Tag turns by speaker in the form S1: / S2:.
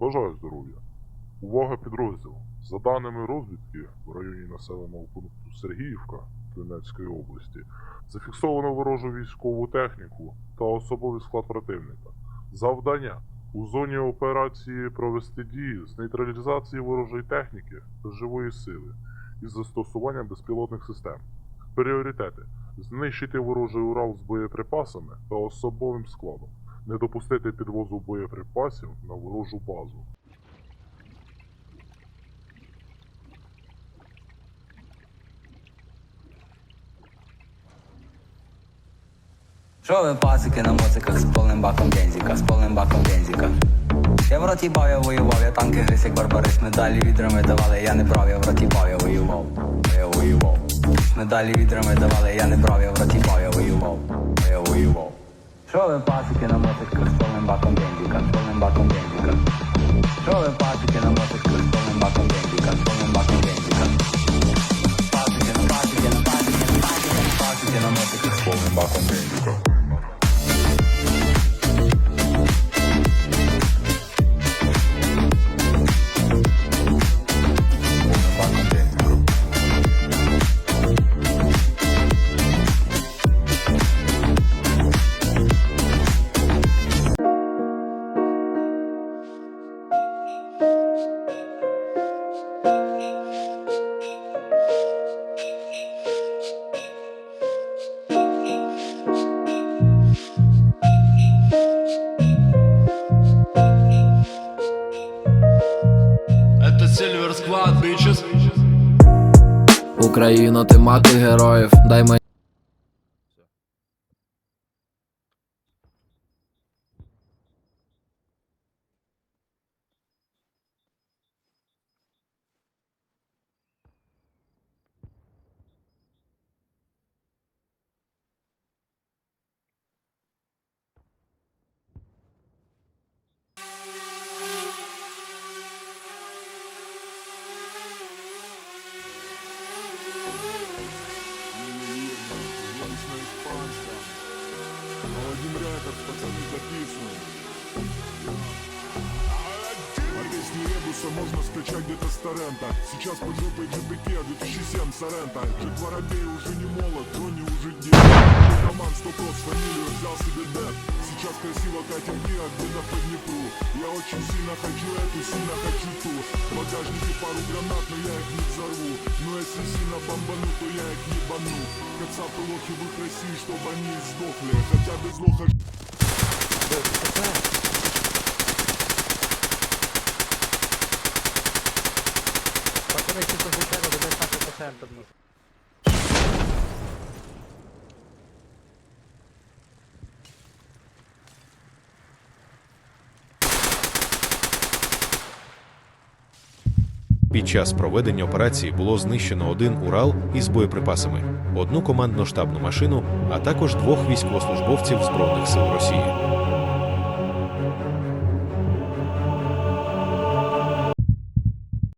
S1: Бажаю здоров'я. Увага підрозділ. За даними розвідки, в районі населеного пункту Сергіївка Донецької області зафіксовано ворожу військову техніку та особовий склад противника. Завдання у зоні операції провести дії з нейтралізації ворожої техніки та живої сили із застосуванням безпілотних систем. Пріоритети знищити ворожий Урал з боєприпасами та особовим складом, не допустити підвозу боєприпасів на ворожу базу.
S2: Що ви пасики на моциках з повним баком бензика, з повним баком бензика. Я в роті бав, я воював, я танки гриз, як барбарис, медалі відрами давали, я не брав, я в роті бав, я воював, я воював. Медалі відрами давали, я не брав, я в роті бав, я воював, я воював. Що ви пасики на моциках з повним баком бензика, з повним баком бензика. Що ви пасики на моциках з повним баком бензика, з повним баком бензика. Пасики на пасики на пасики на пасики
S3: Silver Squad, bitches.
S4: Україно, ти мати героїв, дай мені.
S5: Ребуса можно скачать где-то с торрента. Сейчас под жопой GBT, 2007 Сорента Чуть воробей уже не молод, Джонни уже дед Роман 100 с фамилию взял себе дэп Сейчас красиво катим дни, а где-то по Днепру. Я очень сильно хочу эту, сильно хочу ту. В багажнике пару гранат, но я их не взорву. Но если сильно бомбану, то я их ебану. Кацапы лохи в их России, чтобы они сдохли. Хотя без лоха
S6: Під час проведення операції було знищено один Урал із боєприпасами, одну командно-штабну машину, а також двох військовослужбовців Збройних сил Росії.